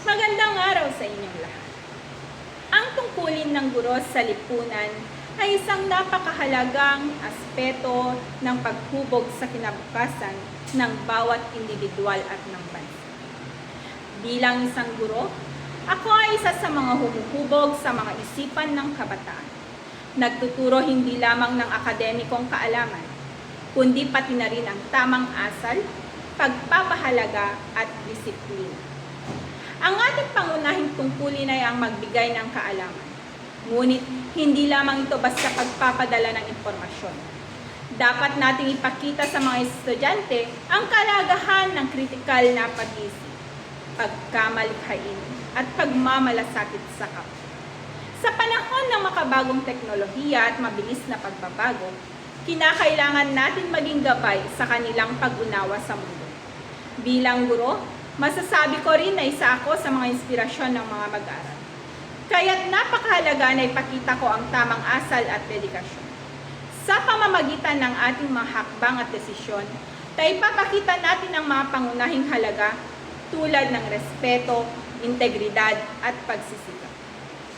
Magandang araw sa inyong lahat. Ang tungkulin ng guro sa lipunan ay isang napakahalagang aspeto ng paghubog sa kinabukasan ng bawat individual at ng bansa. Bilang isang guro, ako ay isa sa mga humuhubog sa mga isipan ng kabataan. Nagtuturo hindi lamang ng akademikong kaalaman, kundi pati na rin ang tamang asal, pagpapahalaga at disiplina. Ang ating pangunahing tungkulin ay ang magbigay ng kaalaman. Ngunit hindi lamang ito basta pagpapadala ng impormasyon. Dapat nating ipakita sa mga estudyante ang kalagahan ng kritikal na pag-isip, pagkamalikhain, at pagmamalasakit sa kapwa. Sa panahon ng makabagong teknolohiya at mabilis na pagbabago, kinakailangan natin maging gabay sa kanilang pag-unawa sa mundo. Bilang guro, masasabi ko rin na isa ako sa mga inspirasyon ng mga mag-aaral. Kaya't napakahalaga na ipakita ko ang tamang asal at dedikasyon. Sa pamamagitan ng ating mga hakbang at desisyon, tayo ipapakita natin ang mga pangunahing halaga tulad ng respeto, integridad at pagsisikap.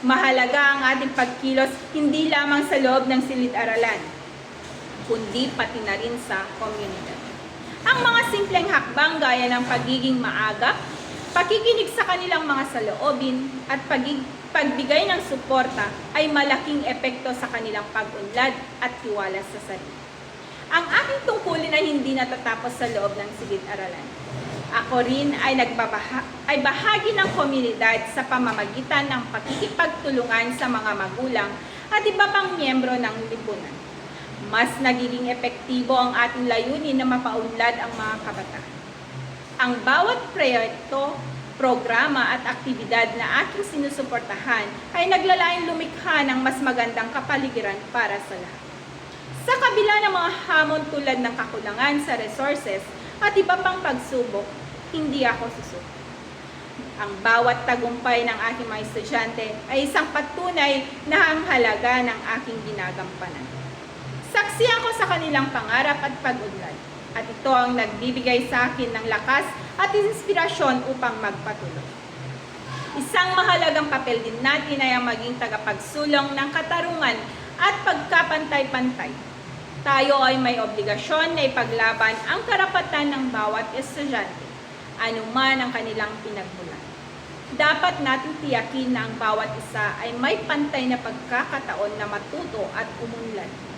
Mahalaga ang ating pagkilos hindi lamang sa loob ng silid-aralan, kundi pati na rin sa komunidad. Simpleng hakbang gaya ng pagiging maaga, pakikinig sa kanilang mga saloobin at pagbigay ng suporta ay malaking epekto sa kanilang pag-unlad at tiwala sa sarili. Ang aking tungkulin ay hindi natatapos sa loob ng silid-aralan. Ako rin ay, nagbabaha- ay bahagi ng komunidad sa pamamagitan ng pakikipagtulungan sa mga magulang at iba pang miyembro ng lipunan. Mas nagiging epektibo ang ating layunin na mapaunlad ang mga kabataan. Ang bawat proyekto, programa at aktibidad na aking sinusuportahan ay naglalayong lumikha ng mas magandang kapaligiran para sa lahat. Sa kabila ng mga hamon tulad ng kakulangan sa resources at iba pang pagsubok, hindi ako susuko. Ang bawat tagumpay ng aking mga estudyante ay isang patunay na ang halaga ng aking ginagampanan. Saksi ako sa kanilang pangarap at pag-unlad at ito ang nagbibigay sa akin ng lakas at inspirasyon upang magpatuloy. Isang mahalagang papel din natin ay ang maging tagapagsulong ng katarungan at pagkapantay-pantay. Tayo ay may obligasyon na ipaglaban ang karapatan ng bawat estudyante, anuman ang kanilang pinagmulan. Dapat natin tiyakin na ang bawat isa ay may pantay na pagkakataon na matuto at umunlad.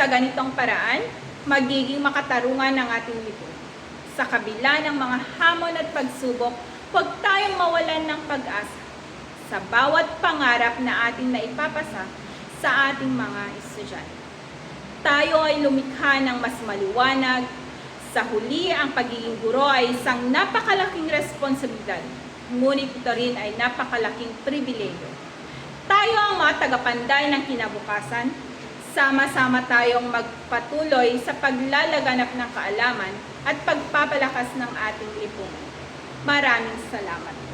Sa ganitong paraan, magiging makatarungan ang ating lipunan. Sa kabila ng mga hamon at pagsubok, huwag tayong mawalan ng pag-asa sa bawat pangarap na ating naipapasa sa ating mga estudyante. Tayo ay lumikha ng mas maliwanag. Sa huli, ang pagiging guro ay isang napakalaking responsibilidad, ngunit ito rin ay napakalaking pribilehyo. Tayo ang mga tagapanday ng kinabukasan, sama-sama tayong magpatuloy sa paglalaganap ng kaalaman at pagpapalakas ng ating lipunan. Maraming salamat.